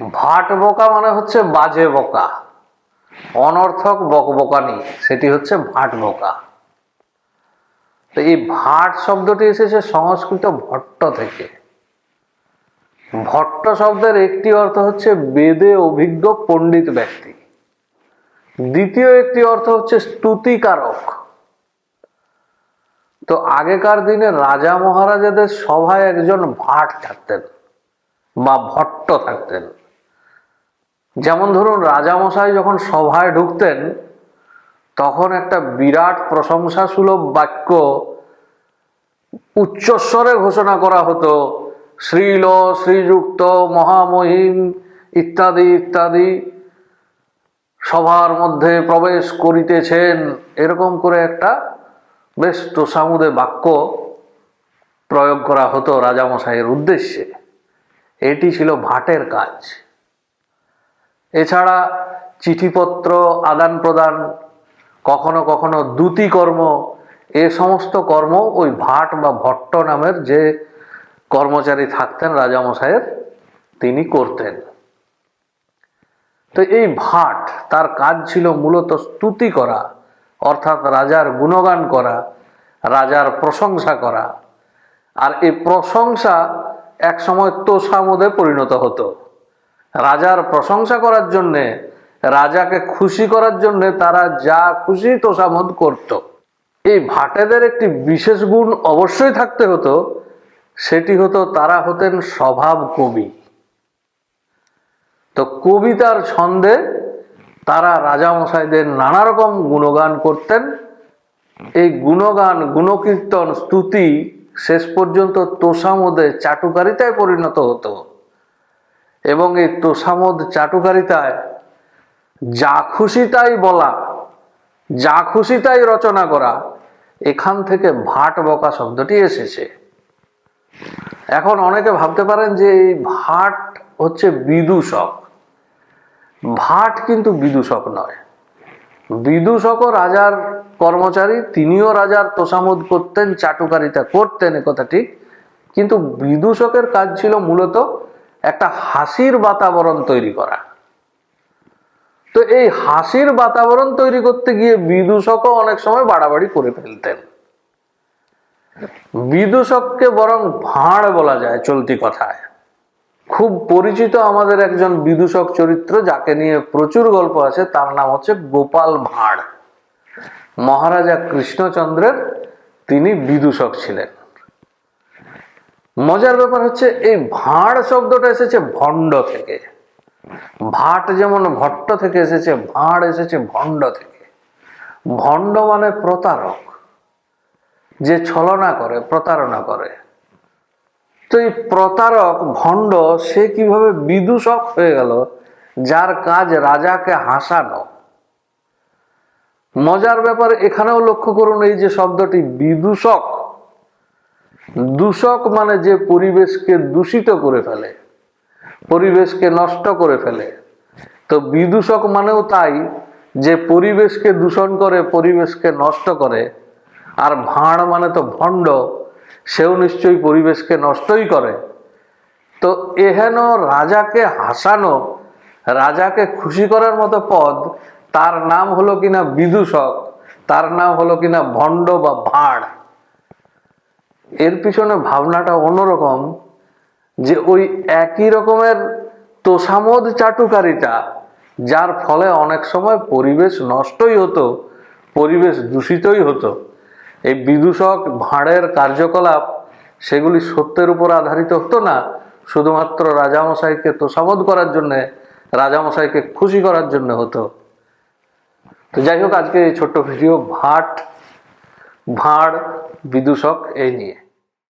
ভাট বোকা মানে হচ্ছে বাজে বোকা। অনর্থক বকবকানি, সেটি হচ্ছে ভাট বোকা। তো এই ভাট শব্দটি এসেছে সংস্কৃত ভট্ট থেকে। ভট্ট শব্দের একটি অর্থ হচ্ছে বেদে অভিজ্ঞ পণ্ডিত ব্যক্তি। দ্বিতীয় একটি অর্থ হচ্ছে স্তুতিকারক। তো আগেকার দিনে রাজা মহারাজাদের সভায় একজন ভাট থাকতেন বা ভট্ট থাকতেন। যেমন ধরুন রাজামশাই যখন সভায় ঢুকতেন, তখন একটা বিরাট প্রশংসা সুলভ বাক্য উচ্চস্বরে ঘোষণা করা হতো, শ্রীল, শ্রীযুক্ত, মহামহিম, ইত্যাদি ইত্যাদি। সভার মধ্যে প্রবেশ করিতেছেন, এরকম করে একটা বেশ তোষামুদে বাক্য প্রয়োগ করা হতো রাজামশাইয়ের উদ্দেশ্যে। এটি ছিল ভাটের কাজ। এছাড়া চিঠিপত্র আদান প্রদান কখনো কখনো দ্যুতি কর্ম এ সমস্ত কর্ম ওই ভাট বা ভট্ট নামের যে কর্মচারী থাকতেন রাজামশাইয়ের, তিনি করতেন। তো এই ভাট, তার কাজ ছিল মূলত স্তুতি করা, অর্থাৎ রাজার গুণগান করা, রাজার প্রশংসা করা। আর এই প্রশংসা এক সময় তোষামোদে পরিণত হতো। রাজার প্রশংসা করার জন্যে, রাজাকে খুশি করার জন্যে তারা যা খুশি তোষামোদ করত। এই ভাটেদের একটি বিশেষ গুণ অবশ্যই থাকতে হতো, সেটি হতো তারা হতেন স্বভাব কবি। তো কবিতার ছন্দে তারা রাজামশাইদের নানা রকম গুণগান করতেন। এই গুণগান, গুণকীর্তন, স্তুতি শেষ পর্যন্ত তোষামোদে চাটুকারিতায় পরিণত হতো। এবং এই তোষামদ চাটুকারিতায়, যা খুশি তাই বলা, যা খুশি তাই রচনা করা এখান থেকে ভাট বকা শব্দটি এসেছে। এখন অনেকে ভাবতে পারেন যে এই ভাট হচ্ছে বিদূষক। ভাট কিন্তু বিদূষক নয়। বিদূষকও রাজার কর্মচারী, তিনিও রাজার তোষামোদ করতেন, চাটুকারিতা করতেন একথা ঠিক। কিন্তু বিদূষকের কাজ ছিল মূলত একটা হাসির বাতাবরণ তৈরি করা। তো এই হাসির বাতাবরণ তৈরি করতে গিয়ে বিদূষকও অনেক সময় বাড়াবাড়ি করে ফেলতেন। বিদূষককে বরং ভাঁড় বলা যায় চলতি কথায়। খুব পরিচিত আমাদের একজন বিদূষক চরিত্র, যাকে নিয়ে প্রচুর গল্প আছে, তার নাম হচ্ছে গোপাল ভাঁড়। মহারাজা কৃষ্ণচন্দ্রের তিনি বিদূষক ছিলেন। মজার ব্যাপার হচ্ছে, এই ভাঁড় শব্দটা এসেছে ভণ্ড থেকে। ভাট যেমন ভট্ট থেকে এসেছে, ভাঁড় এসেছে ভণ্ড থেকে। ভণ্ড মানে প্রতারক, যে ছলনা করে, প্রতারণা করে। তো এই প্রতারক, ভণ্ড, সে কীভাবে বিদূষক হয়ে গেল, যার কাজ রাজাকে হাসানো। মজার ব্যাপার, এখানেও লক্ষ্য করুন, এই যে শব্দটি বিদূষক দূষক মানে যে পরিবেশকে দূষিত করে ফেলে, পরিবেশকে নষ্ট করে ফেলে। তো বিদূষক মানেও তাই যে পরিবেশকে দূষণ করে, পরিবেশকে নষ্ট করে, আর ভাঁড় মানে তো ভণ্ড, সেও নিশ্চয়ই পরিবেশকে নষ্টই করে। তো এহেন রাজাকে হাসানো, রাজাকে খুশি করার মতো পদ, তার নাম হলো কিনা বিদূষক, তার নাম হলো কিনা ভণ্ড বা ভাঁড়। এর পিছনে ভাবনাটা অন্যরকম যে ওই একই রকমের তোষামোদ চাটুকারিতা, যার ফলে অনেক সময় পরিবেশ নষ্টই হতো, পরিবেশ দূষিতই হতো। এই বিদূষক ভাঁড়ের কার্যকলাপ সেগুলি সত্যের উপর আধারিত হতো না, শুধুমাত্র রাজামশাইকে তোষামোদ করার জন্যে, রাজামশাইকে খুশি করার জন্য হতো। তো যাই হোক, আজকে এই ছোট্ট ভিডিও ভাট ভাঁড় বিদূষক এই নিয়ে।